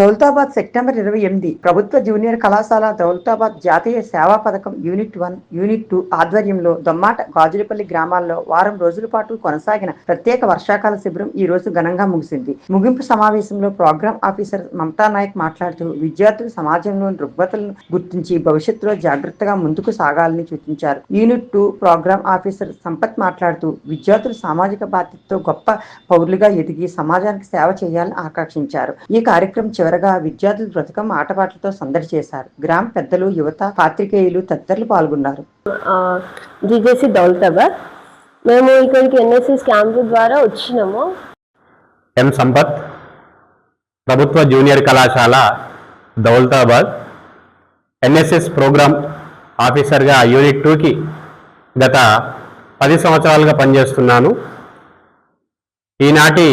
Daulatabad September ఇరవై ఎనిమిది ప్రభుత్వ జూనియర్ కళాశాల దౌలతాబాద్ జాతీయ సేవా పథకం యూనిట్ వన్ యూనిట్ టూ ఆధ్వర్యంలో దొమ్మాట గాజులపల్లి గ్రామాల్లో వారం రోజుల పాటు కొనసాగిన ప్రత్యేక వర్షాకాల శిబిరం ఈ రోజు ఘనంగా ముగిసింది. ముగింపు సమావేశంలో ప్రోగ్రాం ఆఫీసర్ మమతా నాయక్ మాట్లాడుతూ విద్యార్థులు సమాజంలోని రుగ్మతలను గుర్తించి భవిష్యత్తులో జాగ్రత్తగా ముందుకు సాగాలని సూచించారు. Unit two program officer Sampath మాట్లాడుతూ విద్యార్థులు సామాజిక బాధ్యతతో గొప్ప పౌరులుగా ఎదిగి సమాజానికి సేవ చేయాలని ఆకాంక్షించారు. ఈ కార్యక్రమం చివరగా విద్యార్థులు బ్రతుకమ్మ ఆటపాటలతో సందడి చేశారు. గ్రామ పెద్దలు యువత పాత్రికేయులు తదితరులు పాల్గొన్నారు. జీజేసి దౌలతాబాద్ మేము ఇక్కడికి ఎన్ఎస్ఎస్ క్యాంపు ద్వారా వచ్చినాము. ఎం సంపత్ ప్రభుత్వ జూనియర్ కళాశాల దౌలతాబాద్ ఎన్ఎస్ఎస్ ప్రోగ్రామ్ ఆఫీసర్గా యూనిట్ టూకి గత పది సంవత్సరాలుగా పనిచేస్తున్నాను. ఈనాటి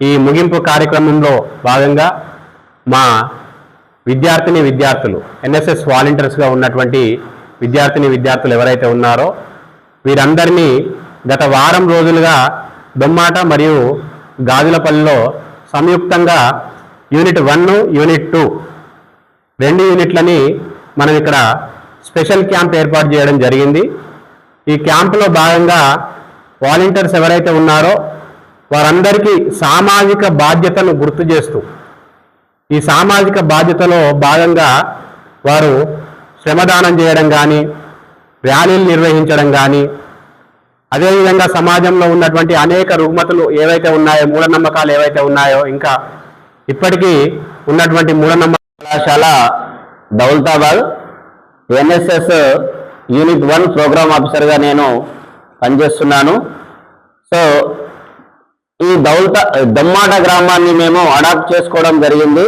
ఈ ముగింపు కార్యక్రమంలో భాగంగా మా విద్యార్థిని విద్యార్థులు ఎన్ఎస్ఎస్ వాలంటీర్స్గా ఉన్నటువంటి విద్యార్థిని విద్యార్థులు ఎవరైతే ఉన్నారో వీరందరినీ గత వారం రోజులుగా దొమ్మాట మరియు గాజులపల్లిలో సంయుక్తంగా యూనిట్ వన్ యూనిట్ టూ రెండు యూనిట్లని మనం ఇక్కడ స్పెషల్ క్యాంప్ ఏర్పాటు చేయడం జరిగింది. ఈ క్యాంపులో భాగంగా వాలంటీర్స్ ఎవరైతే ఉన్నారో వారందరికీ సామాజిక బాధ్యతను గుర్తు చేస్తూ ఈ సామాజిక బాధ్యతలో భాగంగా వారు శ్రమదానం చేయడం కానీ ర్యాలీలు నిర్వహించడం కానీ అదేవిధంగా సమాజంలో ఉన్నటువంటి అనేక రుగ్మతలు ఏవైతే ఉన్నాయో మూఢనమ్మకాలు ఏవైతే ఉన్నాయో ఇంకా ఇప్పటికీ ఉన్నటువంటి మూఢనమ్మక కళాశాల Daulatabad NSS unit one program ఆఫీసర్గా నేను పనిచేస్తున్నాను. సో దౌలత దొమ్మాట గ్రామాన్ని మేము అడాప్ట్ చేసుకోవడం జరిగింది.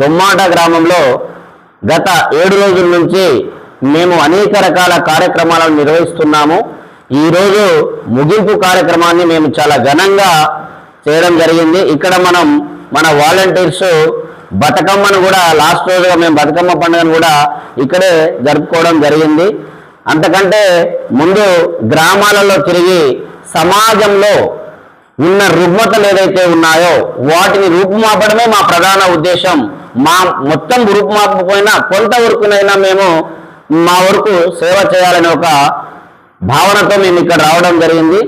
దొమ్మాట గ్రామంలో గత ఏడు రోజుల నుంచి మేము అనేక రకాల కార్యక్రమాలను నిర్వహిస్తున్నాము. ఈరోజు ముగింపు కార్యక్రమాన్ని మేము చాలా ఘనంగా చేయడం జరిగింది. ఇక్కడ మనం మన వాలంటీర్స్ బతుకమ్మను కూడా లాస్ట్ రోజుగా మేము బతుకమ్మ పండుగను కూడా ఇక్కడే జరుపుకోవడం జరిగింది. అంతకంటే ముందు గ్రామాలలో తిరిగి సమాజంలో ఉన్న రుగ్మతలు ఏదైతే ఉన్నాయో వాటిని రూపుమాపడమే మా ప్రధాన ఉద్దేశం. మా మొత్తం రూపుమాపకపోయినా కొంతవరకునైనా మేము మా వరకు సేవ చేయాలనే ఒక భావనతో మేము ఇక్కడ రావడం జరిగింది.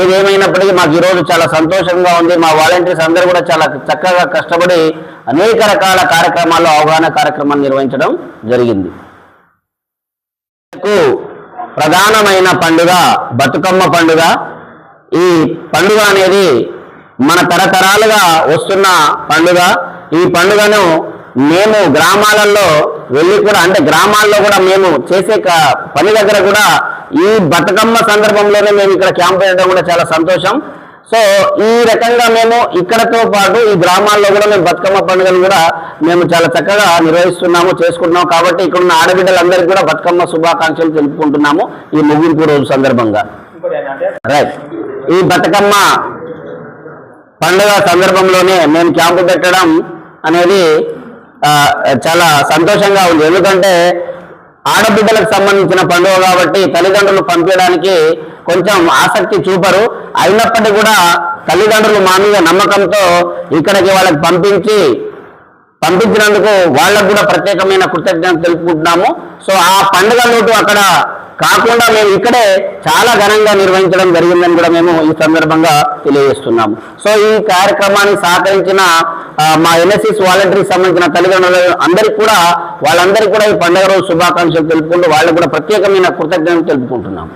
ఏదేమైనప్పటికీ మాకు ఈరోజు చాలా సంతోషంగా ఉంది. మా వాలంటీర్స్ అందరూ కూడా చాలా చక్కగా కష్టపడి అనేక రకాల కార్యక్రమాల్లో అవగాహన కార్యక్రమాలు నిర్వహించడం జరిగింది. ప్రధానమైన పండుగ బతుకమ్మ పండుగ. ఈ పండుగ అనేది మన తరతరాలుగా వస్తున్న పండుగ. ఈ పండుగను మేము గ్రామాలలో వెళ్ళి కూడా అంటే గ్రామాల్లో కూడా మేము చేసే పని దగ్గర కూడా ఈ బతుకమ్మ సందర్భంలోనే మేము ఇక్కడ క్యాంప్ పెట్టడం కూడా చాలా సంతోషం. సో ఈ రకంగా మేము ఇక్కడతో పాటు ఈ గ్రామాల్లో కూడా మేము బతుకమ్మ పండుగను కూడా మేము చాలా చక్కగా నిర్వహిస్తున్నాము చేసుకుంటున్నాము. కాబట్టి ఇక్కడ ఉన్న ఆడబిడ్డలందరికీ కూడా బతుకమ్మ శుభాకాంక్షలు తెలుపుకుంటున్నాము ఈ ముగింపు రోజు సందర్భంగా. రైట్ ఈ బతుకమ్మ పండుగ సందర్భంలోనే మేము క్యాంపు పెట్టడం అనేది చాలా సంతోషంగా ఉంది. ఎందుకంటే ఆడబిడ్డలకు సంబంధించిన పండుగ కాబట్టి తల్లిదండ్రులు పంపించడానికి కొంచెం ఆసక్తి చూపరు. అయినప్పటికీ కూడా తల్లిదండ్రులు మా మీద నమ్మకంతో ఇక్కడికి వాళ్ళకి పంపించి పంపించినందుకు వాళ్ళకు కూడా ప్రత్యేకమైన కృతజ్ఞత తెలుపుకుంటున్నాము. సో ఆ పండుగ లోటు అక్కడ కాకుండా మేము ఇక్కడే చాలా ఘనంగా నిర్వహించడం జరిగిందని కూడా మేము ఈ సందర్భంగా తెలియజేస్తున్నాము. సో ఈ కార్యక్రమాన్ని సహకరించిన మా ఎన్ఎస్ఎస్ వాలంటీర్కి సంబంధించిన తల్లిదండ్రులు అందరికీ కూడా వాళ్ళందరికీ కూడా ఈ పండుగ రోజు శుభాకాంక్షలు తెలుపుకుంటూ వాళ్ళకు కూడా ప్రత్యేకమైన కృతజ్ఞతలు తెలుపుకుంటున్నాము.